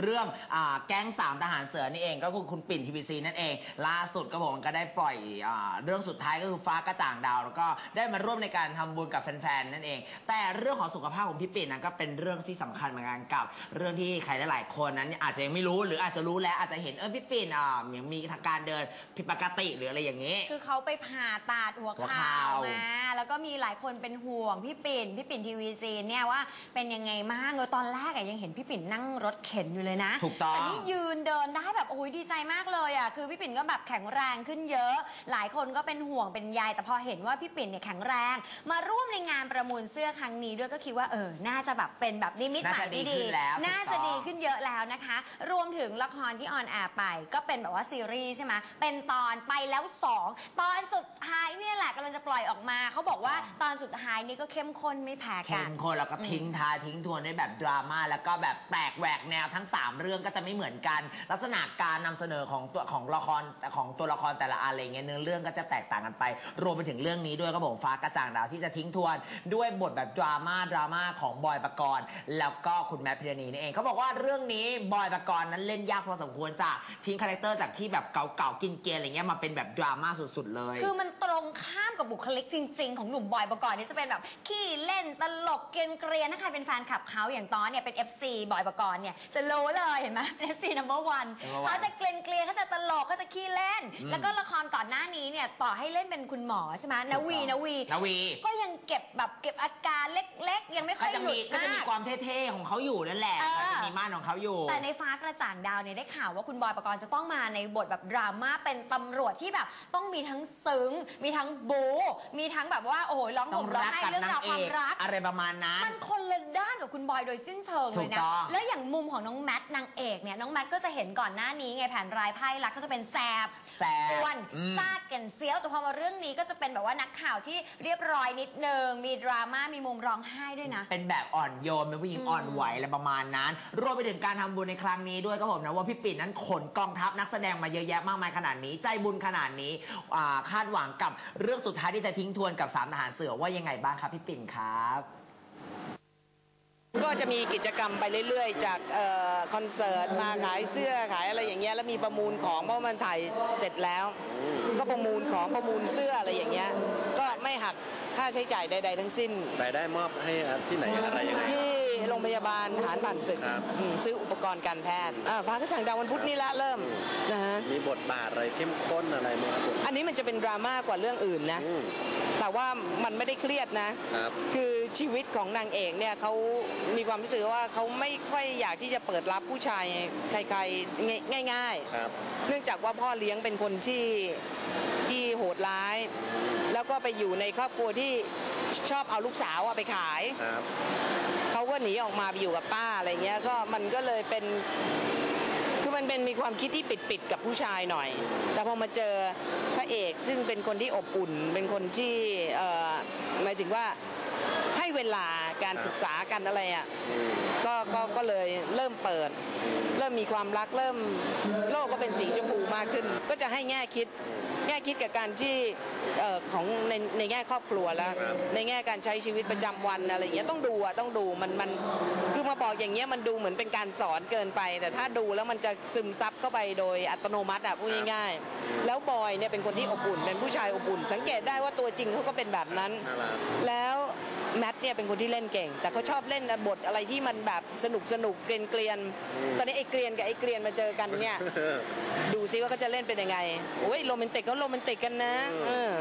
เรื่องอาแก๊งสามทหารเสือนี่เองก็คือคุณปิ่นทีวีซีนั่นเอง ล่าสุดก็ผมก็ได้ปล่อยอาเรื่องสุดท้ายก็คือฟ้ากระจ่างดาว แล้วก็ได้มาร่วมในการทำบุญกับแฟนๆนั่นเอง แต่เรื่องของสุขภาพของพี่ปิ่นนั้นก็เป็นเรื่องที่สำคัญเหมือนกันกับ เรื่องที่ใครหลายๆคนนั้นอาจจะยังไม่รู้หรืออาจจะรู้แล้วอาจจะเห็นเออพี่ปิ่นอ่ามีทางการเดินผิดปกติหรืออะไรอย่างนี้ คือเขาไปผ่าตัดหัวหัวเข่าเข่ามาแล้วก็มีหลายคนเป็นห่วงพี่ปิ่นพี่ปิ่นทีวีซีเนี่ยว่าเป็นยังไงบ้างเออตอนแรกอะยังเห็นพี่ปิ่นนั่งรถเข็นอยู่เลยนะถูกต้องแต่นี่ยืนเดินได้แบบโอ้ยดีใจมากเลยอะคือพี่ปิ่นก็แบบแข็งแรงขึ้นเยอะ หลายคนก็เป็นห่วงเป็นใยแต่พอเห็นว่าพี่ปิ่นเนี่ยแข็งแรง มาร่วมในงานประมูลเสื้อครั้งนี้ด้วยก็คิดว่าเออน่าจะแบบเป็นแบบนิมิตหมายน่าจะดีที่ขึ้นแล้วน่าถูกต้จะองดีขึ้นเยอะแล้วนะคะ รวมถึงละครที่ออนแอร์ไป ก็เป็นแบบว่าซีรีส์ใช่ไหมเป็นตอนไปแล้ว 2 ตอนสุดท้ายเนี่ยแหละกำลังจะปล่อยออกมาเขาบอกว่าตอนสุดท้ายนี่ก็เข้มข้นไม่แพ้กัเข้นมข้นแล้วก็ทิ้งท้ายทิ้งทวนด้วยแบบดราม่าแล้วก็แบบแปลกแหวกแนวทั้ง3 เรื่องก็จะไม่เหมือนกัน ลักษณะการนำเสนอของตัวของละครของตัวละครแต่ละอะไรเงี้ยเนื้อเรื่องก็จะแตกต่างกันไป รวมไปถึงเรื่องนี้ด้วยก็ผมฟ้ากระจ่างดาวที่จะทิ้งทวน ด้วยบทแบบดราม่าดราม่าของบอยปกรณ์แล้วก็คุณแมทพิรณีนี่เองเขาบอกว่าเรื่องนี้บอยปกรณ์นั้นเล่นยากพอสมควรจ้ะทิ้งคาแรคเตอร์จากที่แบบเก่าๆกินเกลียอะไรเงี้ยมาเป็นแบบดราม่าสุดๆเลย คือมันตรงข้ามกับบุคลิกจริง ๆ ของหนุ่มบอยประกอบนี่จะเป็นแบบขี้เล่นตลกเกรียนเกรียนถ้าใครเป็นแฟนคลับเขาอย่างตอนเนี่ยเป็น FC บอยประกอบเนี่ยจะรู้เลยเห็นไหมเป็น FC number one Number one เขาจะเกรียนเกรียนเขาจะตลกเขาจะขี้เล่น แล้วก็ละครก่อนหน้านี้เนี่ยต่อให้เล่นเป็นคุณหมอใช่ไหมนวีนวีนวี ก็ยังเก็บแบบเก็บอาการเล็กๆ ยังไม่ค่ก็อยจะหลุมีดก็จะมามีกความเท่ๆของเขาอยู่นั่นแหละเออก็จะมีม่านของเขาอยู่ แต่ในฟ้ากระจ่างดาวเนี่ยได้ข่าวว่าคุณบอยปกรณ์จะต้องมาในบทแบบดราม่าเป็นตำรวจที่แบบต้องมีทั้งซึ้งมีทั้งบู๊มีทั้งแบบว่าโอ้ยร้องต้ห่องมร้องรักไห้กับเรื่องาวนารงคเอวามกรัก อะไรประมาณนั้นมันคนละด้านกับคุณบอยโดยสิ้นเชิงเลยถูนะกต้องแล้วอย่างมุมของน้องแมทนางเอกเนี่ยน้องแมทก็จะเห็นก่อนหน้านี้ไงแผนรายไพ่รักก็จะเป็นแสบแสบกวนอืม ซากเก่นเซียวแต่พอมาเรื่องนี้ก็จะเป็นแบบว่านักข่าวที่เรียบร้อยนิดนึงมีดราม่ามีมุมร้องไห้ด้วยนะ เป็นแบบอ่อนโยนเป็นผู้หญิงอ่อนไหวอะไรประมาณนั้น รวมไปถึงการทำบุญในครั้งนี้ด้วยก็ผมนะว่าพี่ปิ่นนั้นขนกองทัพนักแสดงมาเยอะแยะมากมายขนาดนี้ ใจบุญขนาดนี้อ่าคาดหวังกับเรื่องสุดท้ายที่จะทิ้งทวนกับสามทหารเสือว่ายังไงบ้างครับพี่ปิ่นครับ ก็จะมีกิจกรรมไปเรื่อยๆ จากเอ่อคอนเสิร์ตมาขายเสื้อขายอะไรอย่างเงี้ยแล้วมีประมูลของเพราะมันถ่ายเสร็จแล้ว ก็ประมูลของประมูลเสื้ออะไรอย่างเงี้ยก็ไม่หักค่าใช้จ่ายใด ๆ ทั้งสิ้นรายได้มอบให้ที่ไหนอะไรยังไงที่โรงพยาบาลทหารผ่านศึกครับอืมซื้ออุปกรณ์การแพทย์อ่าฟ้ากระจ่างดาววันพุธนี้ละเริ่มนะฮะมีบทบาทอะไรเข้มข้นอะไรไหมครับผมอันนี้มันจะเป็นดราม่ากว่าเรื่องอื่นนะอืม แต่ว่ามันไม่ได้เครียดนะ ครับ คือชีวิตของนางเอกเนี่ยเขามีความรู้สึกว่าเขาไม่ค่อยอยากที่จะเปิดรับผู้ชายใครๆง่ายครับ ๆ เนื่องจากว่าพ่อเลี้ยงเป็นคนที่ที่โหดร้าย แล้วก็ไปอยู่ในครอบครัวที่ชอบเอาลูกสาวอะไปขาย ครับ เขาก็หนีออกมาไปอยู่กับป้าอะไรเงี้ยก็มันก็เลยเป็นคือ มันเป็นมีความคิดที่ปิดปิดๆกับผู้ชายหน่อย แต่พอมาเจอพระเอกซึ่งเป็นคนที่อบอุ่น เป็นคนที่หมายถึงว่าให้เวลาการศึกษากันอะไรอะก็ก็ก็เลยเริ่มเปิด เริ่มมีความรักเริ่มโลกก็เป็นสีชมพูมากขึ้น ก็จะให้แง่คิด แง่คิดกับการที่เอ่อของในในแง่ครอบครัวแล้ว ในแง่การใช้ชีวิตประจำวันอะไรอย่างเงี้ยต้องดูอะต้องดูมันมันคือมาบอกอย่างเงี้ยมันดูเหมือนเป็นการสอนเกินไป แต่ถ้าดูแล้วมันจะซึมซับเข้าไปโดยอัตโนมัติอะพูดง่ายๆแล้วบอยเนี่ยเป็นคนที่อบอุ่นเป็นผู้ชายอบอุ่น สังเกตได้ว่าตัวจริงเขาก็เป็นแบบนั้นน่ารักแล้ว แมทเนี่ยเป็นคนที่เล่นเก่ง แต่เขาชอบเล่นบทอะไรที่มันแบบสนุกสนุกเกรียนเกรียนๆตอนนี้ไอ้เกรียนกับไอ้เกรียนมาเจอกันเนี่ยดูซิว่าเขาจะเล่นเป็นยังไงโอ้ยโรแมนติกเขาโรแมนติกกันนะเออ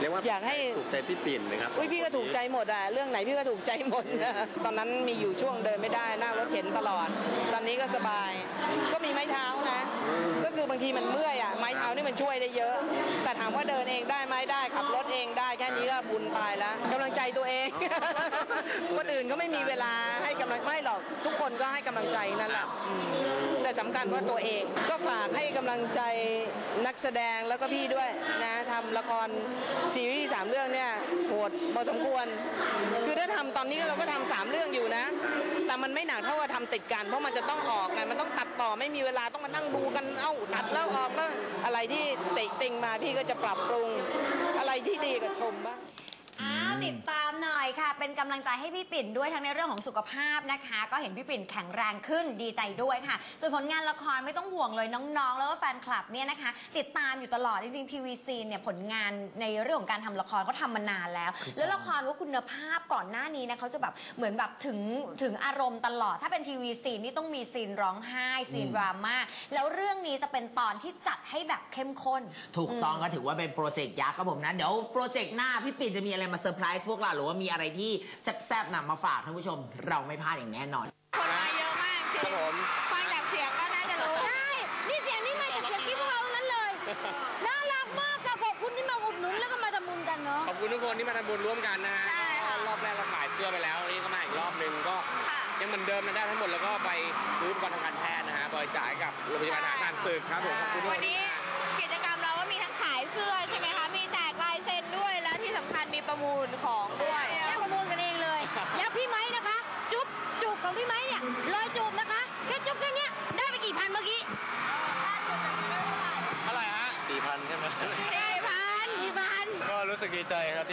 เรียกว่าอยากให้ถูกใจพี่ปิ่นนะครับอุ้ยพี่ก็ถูกใจหมดอะเรื่องไหนพี่ก็ถูกใจหมดนะตอนนั้นมีอยู่ช่วงเดินไม่ได้นั่งรถเข็นตลอด ตอนนี้ก็สบาย ก็มีไม้เท้านะ ก็คือบางทีมันเมื่อยอะไม้เท้านี่มันช่วยได้เยอะ แต่ถามว่าเดินเองได้ไหมได้ขับรถเองได้แค่นี้ ก็บุญตายแล้วกำลังใจตัวเอง คนอื่นก็ไม่มีเวลาให้กำลังไม่หรอก ทุกคนก็ให้กำลังใจนั่นแหละอืมแต่สำคัญว่าตัวเองก็ฝากให้กำลังใจนักแสดงแล้วก็พี่ด้วยนะทำละครซีรีส์สามเรื่องเนี่ยโหดพอสมควร คือถ้าทำตอนนี้เราก็ทำสามเรื่องอยู่นะ แต่มันไม่หนักเท่ากับทำติดกัน เพราะมันจะต้องออกไงมันต้องตัดต่อไม่มีเวลาต้องมานั่งดูกันเอ้าตัดแล้วออกแล้วอะไรที่ติติงมาพี่ก็จะปรับปรุง ที่ดีกับชมบ้าง ติดตามหน่อยค่ะ เป็นกำลังใจให้พี่ปิ่นด้วยทั้งในเรื่องของสุขภาพนะคะ ก็เห็นพี่ปิ่นแข็งแรงขึ้นดีใจด้วยค่ะ ส่วนผลงานละครไม่ต้องห่วงเลยน้องๆ แล้วก็แฟนคลับเนี่ยนะคะ ติดตามอยู่ตลอดจริงๆทีวีซีเนี่ยผลงานในเรื่องของการทำละครเขาทำมานานแล้ว แล้วละครก็คุณภาพก่อนหน้านี้นะเขาจะแบบเหมือนแบบถึงถึงอารมณ์ตลอด ถ้าเป็นทีวีซีนี่ต้องมีซีนร้องไห้ซีนดราม่าแล้วเรื่องนี้จะเป็นตอนที่จัดให้แบบเข้มข้น ถูกต้องก็ถือว่าเป็นโปรเจกต์ยักษ์ครับผมนะ เดี๋ยวโปรเจกต์หน้าพี่ปิ่นจะมีอะไรมาเซอร์ไพรส์พวกเราหรือว่ามีอะไรที่แซ่บๆนำมาฝากท่านผู้ชม เราไม่พลาดอย่างแน่นอน คนมาเยอะมากจริงครับผม ฟังจากเสียงก็น่าจะรู้ ใช่นี่เสียงนี่มาจากเสียงที่พวกเราทั้งนั้นเลย น่ารักมากค่ะขอบคุณที่มาอุดหนุนแล้วก็มาทำบุญกันเนาะ ขอบคุณทุกคนที่มาทำบุญร่วมกันนะฮะใช่ค่ะ รอบแรกเราขายเสื้อไปแล้วนี่ก็มาอีกรอบหนึ่งก็ค่ะ ยังเหมือนเดิมนะได้ทั้งหมดแล้วก็ไปซื้ออุปกรณ์ทางการแพทย์นะฮะบริจาคให้กับโรงพยาบาลทหารผ่านศึกครับผมขอบคุณทุกวัคนนนี้กิจก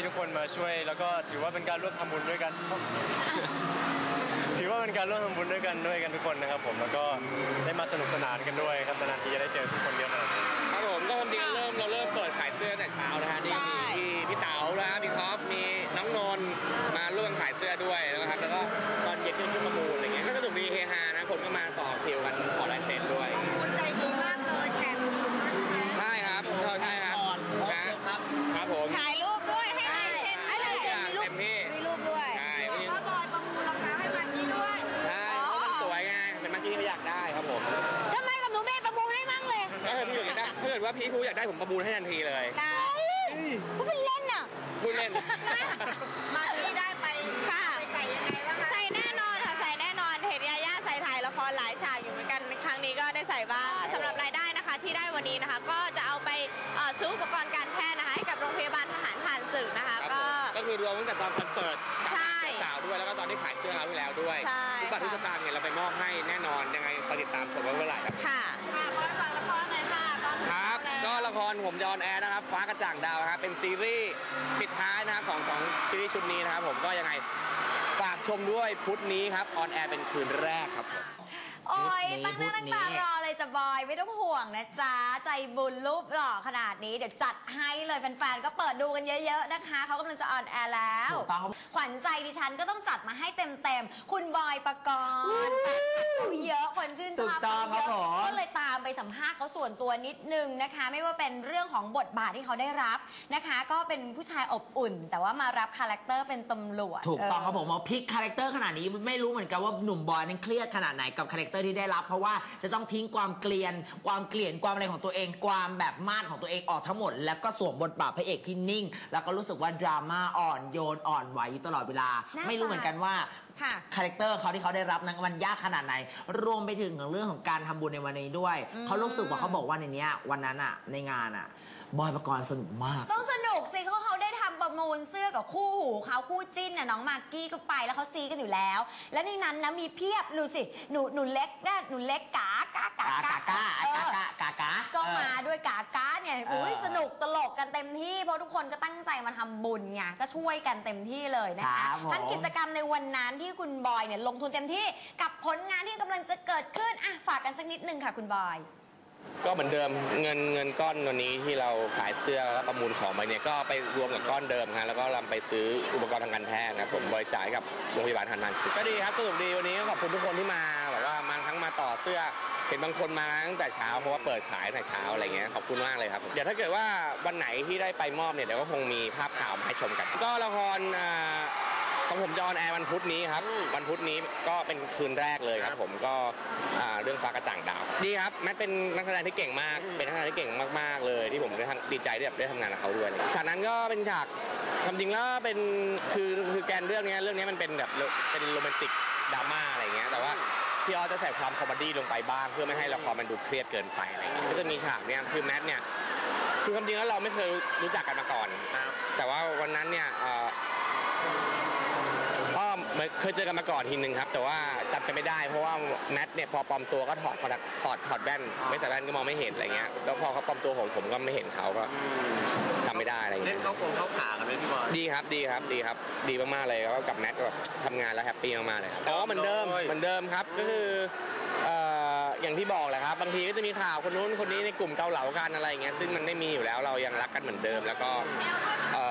ที่ทุกคนมาช่วย แล้วก็ถือว่าเป็นการร่วมทำบุญด้วยกัน ถือว่าเป็นการร่วมทำบุญด้วยกันด้วยกันทุกคนนะครับผมแล้วก็ได้มาสนุกสนานกันด้วยครับนานๆทีจะได้เจอทุกคน ด้ถ้าเกิดว่าพี่ผู้อยากได้ผมประมูลให้ทันทีเลย ได้พูดเป็นเล่นอะพูดเล่น มาที่ได้ไปค่ะใส่ยังไงบ้างคะใส่แน่นอนค่ะใส่แน่นอนเห็นยาย่าใส่ถ่ายละครหลายฉากอยู่เหมือนกันครั้งนี้ก็ได้ใส่บ้างสำหรับรายได้นะคะ ที่ได้วันนี้นะคะ ก็จะเอาไปเอ่อซื้ออุปกรณ์การแพทย์นะคะให้กับโรงพยาบาลทหารผ่านศึกนะคะ ครับผก็มก็คือรวมตั้งแต่ตอนคอนเสิร์ตใช่ สาวด้วยแล้วก็ตอนที่ขายเสื้อคราวที่แล้วด้วยใช่ทุกบาททุกสตางค์เนี่ยเราไปมอบให้แน่นอนยังไงคอยติดตามชมไว้เมื่อไหร่ครับ ค่ะค่ะ จะออนแอร์นะครับ ฟ้ากระจ่างดาวครับเป็นซีรีส์ปิดท้ายนะครับของสองซีรีส์ชุดนี้นะครับผมก็ยังไงฝากชมด้วยพุธนี้ครับออนแอร์เป็นคืนแรกครับผม โอ้ยพุตั้ธงนี้หน้าตั้งพุธนี้ตารอเลยจะบอยไม่ต้องห่วงนะจ๊ะ ใจบุญรูปหล่อขนาดนี้เดี๋ยวจัดให้เลยแฟนๆ ก็เปิดดูกันเยอะๆนะคะ เขากำลังจะออนแอร์แล้วถูกต้องครับขวัญใจดิฉันก็ต้องจัดมาให้เต็มๆ คุณบอยปกรณ์เยอะคนชื่นชถูอกบต้องเขาครับเยผอะมก็เลยตามไปสัมภาษณ์เขาส่วนตัวนิดนึงนะคะ ไม่ว่าเป็นเรื่องของบทบาทที่เขาได้รับนะคะ ก็เป็นผู้ชายอบอุ่น แต่ว่ามารับคาแรคเตอร์เป็นตำรวจถูกต้องครับเผมเอาพลิกคาแรคเตอร์ขนาดนี้ไม่รู้เหมือนกันว่าหนุ่มบอยนั้นเครียดขนาดไหนกับคาแรคเตอร์ที่ได้รับ เพราะว่าจะต้องทิ้งความเกลียน ความเกลียนความอะไรของตัวเอง ความแบบมาดของตัวเองออกทั้งหมด แล้วก็สวมบทบาทพระเอกที่นิ่ง แล้วก็รู้สึกว่าดราม่าอ่อนโยนอ่อนไหวอยู่ตลอดเวลาหน้าไม่รู้เหมือนกันว่า ค่ะ คาแรคเตอร์เขาที่เขาได้รับนั้นมันยากขนาดไหน รวมไปถึงเรื่องของการทำบุญในวันนี้ด้วย เขารู้สึกว่าเขาบอกว่าในเนี้ยวันนั้นอะในงานอะบอยประกรณ์สนุกมาก ต้องสนุกสิเขาเขาได้ทำประมูลเสื้อกับคู่หูเขาคู่จิ้นน่ะน้องมากกี้ก็ไปแล้วเขาซีกันอยู่แล้ว และในนั้นนะมีเพียบดูสิหนูหนูเล็กนะหนูเล็กกากากากากาเออกากากาก็มาด้วยกากาเนี่ยเอออุ้ยสนุกตลกกันเต็มที่ เพราะทุกคนก็ตั้งใจมาทำบุญไงก็ช่วยกันเต็มที่เลยนะคะครับผม ทั้งกิจกรรมในวันนั้นที่คุณบอยเนี่ยลงทุนเต็มที่กับผลงานที่กำลังจะเกิดขึ้นอะฝากกันสักนิดนึงค่ะคุณบอย ก็เหมือนเดิมเงินเงินก้อนตัวนี้ที่เราขายเสื้อแล้วก็ประมูลของไปเนี่ยก็ไปรวมกับก้อนเดิมครับแล้วก็นำไปซื้ออุปกรณ์ทางการแพทย์นะครับผมบริจาคให้กับโรงพยาบาลทันนันสิก็ดีครับสนุกดีวันนี้ก็ขอบคุณทุกคนที่มาแบบว่ามาทั้งมาต่อเสื้อ เห็นบางคนมาตั้งแต่เช้าเพราะว่าเปิดขายตั้งแต่เช้าอะไรเงี้ยขอบคุณมากเลยครับเดี๋ยวถ้าเกิดว่าวันไหนที่ได้ไปมอบเนี่ยเดี๋ยวก็คงมีภาพข่าวมาให้ชมกัน ก็ละครอ่า ของผมจะออนแอร์วันพุธนี้ครับ วันพุธนี้ก็เป็นคืนแรกเลยครับ ผมก็อ่าเรื่องฟ้ากระจ่างดาว ดีครับแมทเป็นนักแสดงที่เก่งมาก เป็นนักแสดงที่เก่งมากๆเลย ที่ผมได้ทำดีใจที่แบบได้ทำงานกับเขาด้วยฉากนั้นก็เป็นฉากความจริงแล้วเป็นคือคือแกนเรื่องเนี้ยเรื่องเนี้ยมันเป็นแบบเป็นโรแมนติกดราม่าอะไรเงี้ยแต่ว่าพี่ออสจะใส่ความคอมเมดี้ลงไปบ้าง เพื่อไม่ให้ละครมันดูเครียดเกินไปอะไรอย่างเงี้ยก็จะมีฉากเนี่ยคือแมทเนี่ยคือความจริงแล้วเราไม่เคยรู้จักกันมาก่อน แต่ว่าวันนั้นเนี่ย เอ่อก็ไม่เคยเจอกันมาก่อนทีนึงครับ แต่ว่าจำกันไม่ได้เพราะว่าแมทเนี่ยพอปลอมตัวก็ถอดถอดถอดถอดแว่นไม่ใส่แว่นก็มองไม่เห็นอะไรเงี้ยแล้วพอเขาปลอมตัวผมผมก็ไม่เห็นเขาก็จำไม่ได้อะไรเล่เงี้นยเข้าคงเข้าขากันไหมพี่บอยดีครับดีครับดีครับ ดีมากๆเลยแล้วก็กับแมทก็แบบทำงานแล้วแฮปปี้มากๆเลยครับแต่ว่าเหมือนเดิมโอ้ยเหมือนเดิมครับก็คือเอ่ออย่างที่บอกแหละครับ บางทีก็จะมีข่าวคนนู้นคนนี้ในกลุ่มเกาเหลากันอะไรเงี้ยซึ่งมันไม่มีอยู่แล้วเรายังรักกันเหมือนเดิม แล้วก็เอ่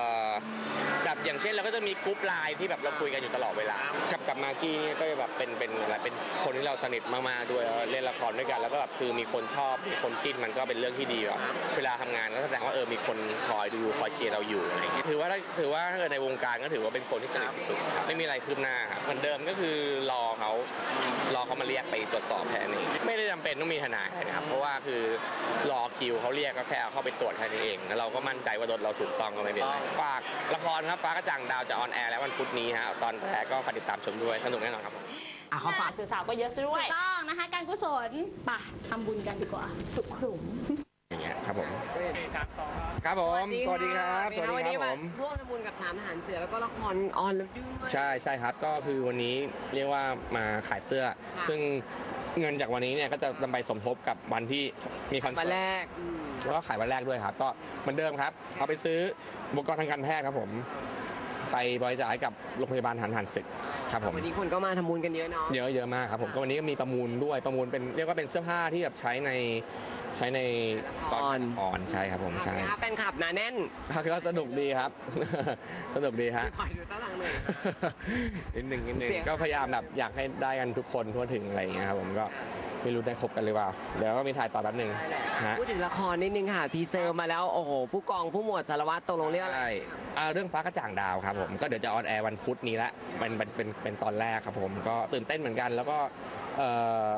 อแบบ อย่างเช่นเราก็จะมีกรุ๊ปไลน์ที่แบบเราคุยกันอยู่ตลอดเวลา กับกับมากกี้เนี่ยก็จะแบบเป็นเป็นอะไรเป็นคนที่เราสนิทมากๆด้วยแล้วเล่นละครด้วยกัน แล้วก็แบบคือมีคนชอบมีคนจิ้นมันก็เป็นเรื่องที่ดีแบบเวลาทำงานก็แสดงว่าเออมีคนคอยดูคอยเชียร์เราอยู่อะไรเงี้ยถือว่าถ้าถือว่าถ้าเกิดในวงการก็ถือว่าเป็นคนที่สนิทที่สุดครับไม่มีอะไรคืบหน้าครับเหมือนเดิมก็คือรอเขารอเขามาเรียกไปตรวจสอบแค่นี้ไม่ได้จำเป็นต้องมีทนายนะครับเพราะว่าคือรอคิวเขาเรียกก็แค่เอาเข้าไปตรวจแค่นี้เองแล้วเราก็มั่นใจว่ารถเราถูกต้องก็ไม่เป็นไรฝากละครครับฟ้ากระจ่างดาวจะออนแอร์แล้ววันพุธนี้ฮะตอนแรกก็ฝากติดตามชมด้วยสนุกแน่นอนครับผมอะเขาฝากสื่อสาวก็เยอะซะด้วยถูกต้องนะคะการกุศลป่ะทำบุญกันดีกว่า สุขลุ่มอย่างเงี้ยครับผมครับผมสวัสดีครับสวัสดีวันคนี้รับผม ร่วมทำบุญกับสามทหารเสือแล้วก็ละครออนแล้วด้วย ใช่ใช่ครับก็คือวันนี้เรียกว่ามาขายเสื้อซึ่งเงินจากวันนี้เนี่ยก็จะนำไปสมทบกับวันที่มีคอนวัเสินร์แรตกอืมแล้วก็ขายวันแรกด้วยครับ ก็เหมือนเดิมครับเอาไปซื้ออุปกรณ์ทางการแพทย์ครับผม ไปบริจาคให้กับโรงพยาบาลหันหันศึกครับผมวันนี้คนก็มาทำบุญกันเยอะเนาะ เยอะเยอะมากครับผมก็วันนี้ก็มีประมูลด้วยประมูลเป็นเรียกว่าเป็นเสื้อผ้าที่แบบใช้ในใช้ในตอนอ่อนใช่ครับผมใช่นะคะแฟนคลับหนาแน่นก็สนุกดีครับ สนุกดีฮะคอยดูต้านหลังหน่อยนิดหนึ่งนิดหนึ่งเสียงก็พยายามแบบอยากให้ได้กันทุกคนทั่วถึงอะไรอย่างเงี้ยครับผมก็ ไม่รู้ได้ครบกันหรือเปล่าเดี๋ยวก็มีถ่ายต่อแป๊บหนึ่งฮะพูดถึงละครนิดนึงค่ะ ทีเซอร์มาแล้ว โอ้โห ผู้กองผู้หมวดสารวัตรตกลงเรียกอะไร ใช่อ่าเรื่องฟ้ากระจ่างดาวครับผม ก็เดี๋ยวจะออนแอร์วันพุธนี้ละเป็นเป็นเป็นเป็นตอนแรกครับผม ก็ตื่นเต้นเหมือนกัน แล้วก็เอ่อ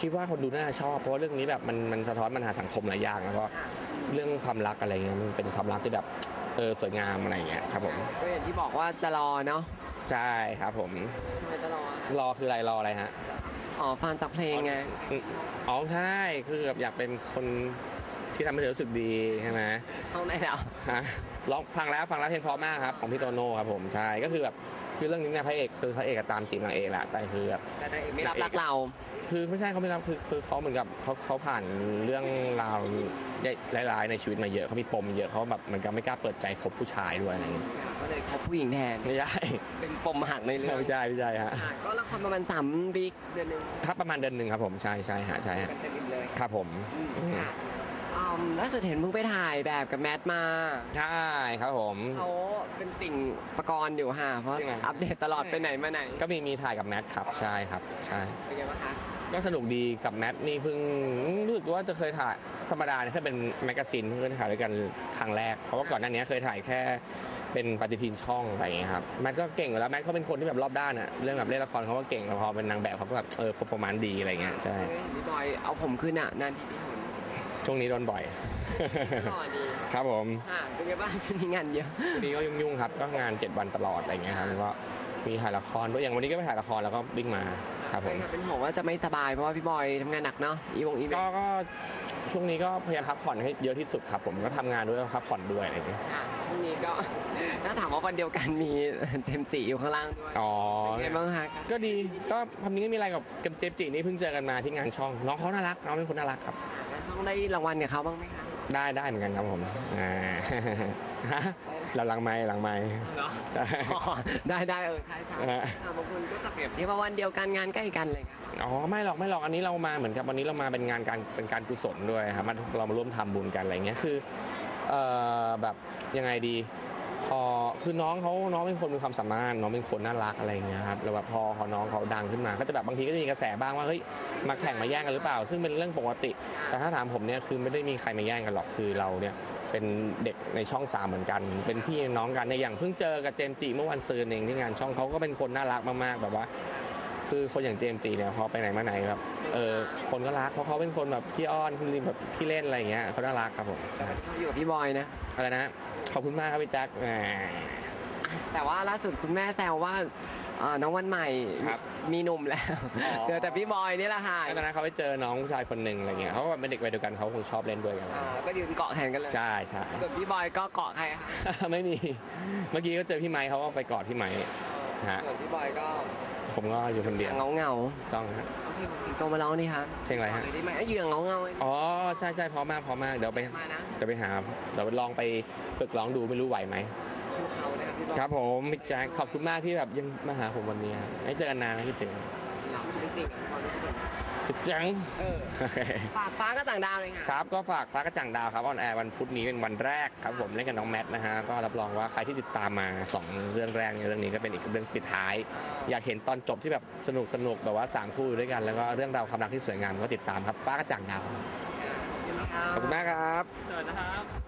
คิดว่าคนดูน่าจะชอบ เพราะว่าเรื่องนี้แบบมันมันสะท้อนปัญหาสังคมหลายอย่างแล้วก็เรื่องความรักอะไรเงี้ยมันเป็นความรักที่แบบเออสวยงามอะไรอย่างเงี้ยครับผม ก็อย่างที่บอกว่าจะรอเนาะ ใช่ครับผมทำไมจะรอรอคืออะไรรออะไรฮะ อ๋อฟังจากเพลงไง อ๋อใช่คือแบบอยากเป็นคนที่ทำให้เธอรู้สึกดีใช่ไหมเข้าได้แล้วฮะร้องฟังแล้วฟังแล้วเพลงเพราะมากครับของพี่โตโน่ครับผมใช่ก็คือแบบคือเรื่องนี้เนี่ยพระเอกคือพระเอกอะตามจีบนางเอกแหละแต่คือแบบแต่นางเอกไม่รับรักเรา คือไม่ใช่เขาไม่รับคือคือเขาเหมือนกับเขาเขาผ่านเรื่องราว ร้ายๆในชีวิตมาเยอะเขามีปมเยอะเขาแบบเหมือนกับไม่กล้าเปิดใจคบผู้ชายด้วยอะไรอย่างเงี้ยก็เลยคบผู้หญิงแทน ไม่ใช่เป็นปมหักในเรื่องไม่ใช่ไม่ใช่ฮะค่ะก็ละครประมาณสามวีคเดือนหนึ่งถ้าประมาณเดือนหนึ่งครับผมใช่ใช่ฮะใช่ฮะกันเต็มอิ่มเลยครับผมอืมค่ะอืมล่าสุดเห็นเพิ่งไปถ่ายแบบกับแมทมาใช่ครับผม เขาเป็นติ่งประกรณ์อยู่ค่ะ เพราะจริงเหรอ อัปเดตตลอดไปไหนมาไหนก็มีมีถ่ายกับแมทครับใช่ครับใช่เป็นไงบ้างคะ ก็สนุกดีกับแมทนี่เพิ่งรู้สึกว่าจะเคยถ่ายธรรมดาเนี่ยถ้าเป็นแมกกาซีนเพิ่งเคยถ่ายด้วยกันครั้งแรก เพราะว่าก่อนหน้านี้เคยถ่ายแค่เป็นปฏิทินช่องอะไรอย่างเงี้ยครับแมทก็เก่งอยู่แล้วแมทเขาเป็นคนที่แบบรอบด้านอะเรื่องแบบเล่นละครเขาก็เก่งแล้วพอเป็นนางแบบเขาก็แบบเออประมาณดีอะไรเงี้ยใช่เห็นพี่บอยเอาผมขึ้นอะนานทีพี่หนช่วงนี้โดนบ่อยหล่อดีครับผมค่ะเป็นไงบ้างช่วงนี้งานเยอะวันนี้ก็ยุ่งๆครับก็งาน 7 วันตลอดอะไรเงี้ยครับแล้วก็มีถ่ายละครด้วยอย่างวันนี้ก็ไปถ่ายละครแล้วก็วิ่งมา ครับผมเป็นห่วงว่าจะไม่สบายเพราะว่าพี่บอยทำงานหนักเนาะอีวงอีเวนก็ต์ก็ช่วงนี้ก็พยายามพักผ่อนให้เยอะที่สุดครับ ผมก็ทำงานด้วยแล้วก็พักผ่อนด้วยอะไรอย่างเงี้ยค่ะช่วงนี้ก็ ถ้าถามว่าวันเดียวกันมีเจมส์จิอยู่ข้างล่างด้วยอ๋อ เป็นไงบ้างคะก็ดีก็ความนี้ไม่มีอะไรกับกับเจมส์จินี่เพิ่งเจอกันมาที่งานช่อง น้องเขาน่ารักน้องเป็นคนน่ารักครับ งานช่องได้รางวัลกับเขาบ้างไหมคะได้ได้เหมือนกันครับผมอ่าฮะ เราหลังไม้หลังไม้เนาะใช่ได้ได้เออใช่ใช่ฮะ ค่ะบางคนก็จะเปรียบเทียบว่าวันเดียวกันงานใกล้กันอะไรอย่างเงี้ยอ๋อไม่หรอกไม่หรอกอันนี้เรามาเหมือนกับวันนี้เรามาเป็นงานการเป็นการกุศลด้วยครับมาเรามาร่วมทำบุญกันอะไรเงี้ยคือเอ่อแบบยังไงดีพอคือน้องเขาน้องเป็นคนมีความสามารถน้องเป็นคนน่ารักอะไรเงี้ยครับแล้วแบบพอพอน้องเขาดังขึ้นมา ก็จะแบบบางทีก็จะมีกระแสบ้างว่าเฮ้ยมาแข่งมาแย่งกันหรือเปล่า ซึ่งเป็นเรื่องปกติ แต่ถ้าถามผมเนี่ยคือไม่ได้มีใครมาแย่งกันหรอกคือเราเนี่ย เป็นเด็กในช่องสามเหมือนกัน เป็นพี่น้องกันในยอย่างเพิ่งเจอกับเจมส์จิเมื่อวันซืนเองที่งานช่องเขาก็เป็นคนน่ารักมากๆแบบว่า คือคนอย่างเจมส์จีเนี่ยพอไปไหนมาไหนแบบเออคนก็รักเพราะเขาเป็นคนแบบขี้อ้อนคือแบบขี้เล่นอะไรอย่างเงี้ยเขาน่ารักครับผมใช่เขาอยู่กับพี่บอยนะอะไรนะขอบคุณมากครับพี่แจ็คแหมแต่ว่าล่าสุดคุณแม่แซวว่า เอ่อน้องวันใหม่ครับ มีหนุ่มแล้วอ๋อเหลือแต่พี่บอยนี่แหละค่ะตอนนั้นเขาไปเจอน้องผู้ชายคนหนึ่งอะไรเงี้ยเขาก็แบบเป็นเด็กวัยเดียวกันเขาคงชอบเล่นด้วยกันอ่าก็ยืนเกาะแขนกันเลยใช่ใช่ ส่วนพี่บอยก็เกาะใครคะไม่มีเมื่อกี้ก็เจอพี่ไม้เขาก็ไปกอดพี่ไม้ ฮะ ส่วนพี่บอยก็ผมก็อยู่คนเดียวเงาเงาต้องฮะๆเอาเพลงของสิงโตมาร้องนี่ครับเพลงอะไรฮะเลยได้ไหมอยู่อย่างเงาเงาๆอ๋อใช่ใช่พร้อมมากพร้อมมากเดี๋ยวไปมานะ เดี๋ยวไปหาเดี๋ยวลองไปฝึกร้องดูไม่รู้ไหวไหม ชูเขานะครับพี่บอยครับผมพี่แจ็คขอบคุณมากที่แบบยังมาหาผมวันนี้ครับไม่เจอกันนานนะพี่ถึงเราจริงๆอะความรู้สึกพี่แจ็ค เออ ฝากฟ้าก็ต่างดาวเลยค่ะครับก็ฝากฟ้ากระจ่างดาวครับออนแอร์วันพุธนี้เป็นวันแรกครับผมเล่นกับน้องแมทนะฮะก็รับรองว่าใครที่ติดตามมาสองเรื่องแรกเนี่ยเรื่องนี้ก็เป็นอีกเรื่องปิดท้าย อยากเห็นตอนจบที่แบบสนุกสนุกแบบว่าสามคู่อยู่ด้วยกัน แล้วก็เรื่องราวความรักที่สวยงามก็ติดตามครับฟ้ากระจ่างดาวขอบคุณมากครับ เจอนะครับ